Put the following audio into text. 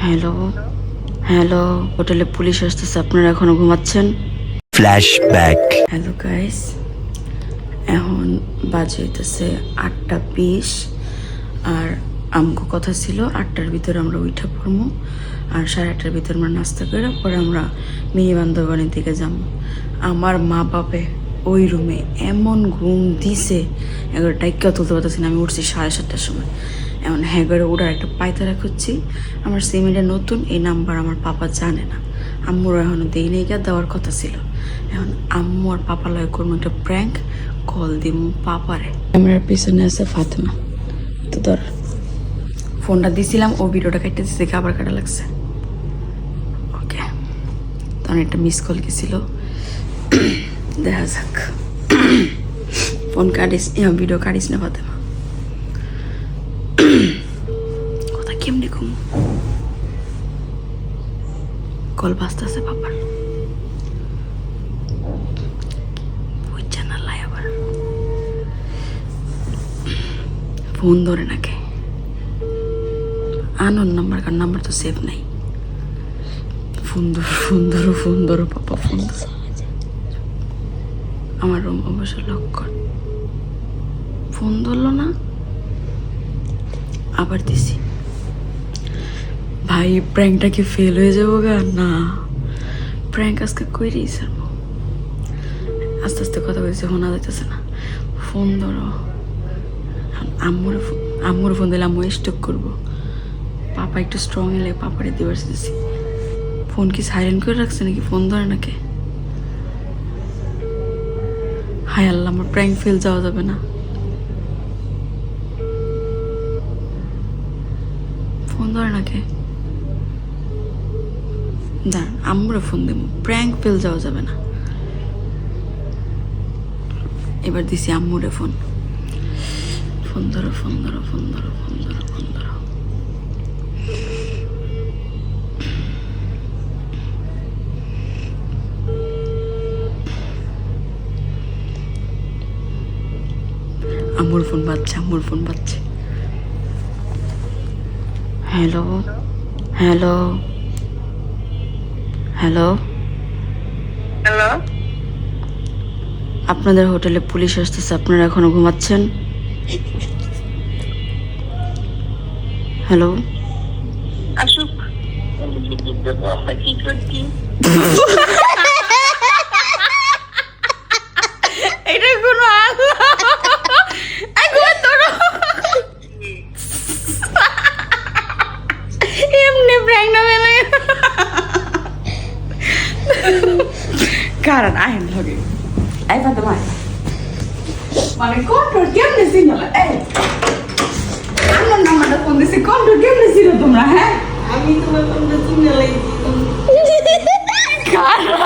Hello hello হোটেলে police আসতেছে আপনারা এখনও ঘুমাচ্ছেন? Flashback. হ্যালো গাইস এখন বাজে হইতেছে আটটা বিশ আর আমগো কথা ছিল আটটার ভিতরে আমরা উঠে পড়ব আর সাড়ে আটটার ভিতরে আমরা নাস্তা করে পরে আমরা মিনি বান্ধবানির দিকে যাব আমার মা বাপে ওই রুমে এমন ঘুম দিছে এগারো টাইকা তুলতে পারতেছি না, আমি উঠছি সাড়ে সাতটার সময়। এমন হ্যাগারে ওটার একটা পায়তারা খুঁজছি, আমার সিমেন্টে নতুন, এই নাম্বার আমার পাপা জানে না। আম্মুর এখনও দেই নেই গা দেওয়ার কথা ছিল। এখন আম্মু আর পাপা লয় করব একটা প্র্যাঙ্ক কল দিমু পাপারে। ক্যামেরার পিছনে আছে ফাতেমা। তো ধর, ফোনটা দিছিলাম, ও ভিডিওটা কাটতে দিচ্ছে আবার কাটা লাগছে। ওকে। তখন একটা মিস কল গেছিল। দেখা যাক ফোন কাটিস ভিডিও কাটিস না ফাতেমা। কথা কেমনি ঘুম কল বাজতেছে বাবার। ফোন ধরে নাকি আনোর নাম্বার, কার নাম্বার তো সেভ নাই। ফোন ধরো ফোন ধরো ফোন ধরো পাপা ফোন ধরো। আমার রুম অবশ্য লক কর। ফোন ধরলো না? আবার দিছি। ভাই প্র্যাঙ্কটা কি ফেল হয়ে যাব গা? না। প্র্যাঙ্ক আজকে কইরেই ছাড়বো। আস্তে আস্তে কথা বলছি, শোনা যাইতেছে না। ফোন ধরো। আম্মুর আম্মুর ফোন দিলে আম্মু স্টক করব। পাপা একটু স্ট্রং এলে পাপারে দিবার ফোন কি সাইলেন্ট করে রাখছে নাকি? ফোন ধরে নাকি? হায় আল্লাহ, আমার প্র্যাঙ্ক ফেল যাওয়া যাবে না। ফোন ধরে নাকি? দাঁড়ান আমরা ফোন দেবো। প্র্যাঙ্ক ফেল যাওয়া যাবে না। এবার দিছি আম্মুরে ফোন ফোন ধরো ফোন ধরো ফোন ধরো ফোন ধরো ফোন ধরো। আম্মুর ফোন বাজছে আম্মুর ফোন বাজছে। Hello hello hello. হ্যালো। আপনাদের হোটেলে পুলিশ আসতেছে আপনারা এখনও ঘুমাচ্ছেন? হ্যালো। আসুক। কি করছি? কারণ আইন লগে এই পাতে মাই মানে কন্ট্রোল কেমনে সিগনাল এই আমার নাম্বারটা ফোন দিছি কন্ট্রোল কেমনে ছিল তোমরা হ্যাঁ আমি তোমার ফোনটা চিনে লাগছি কারা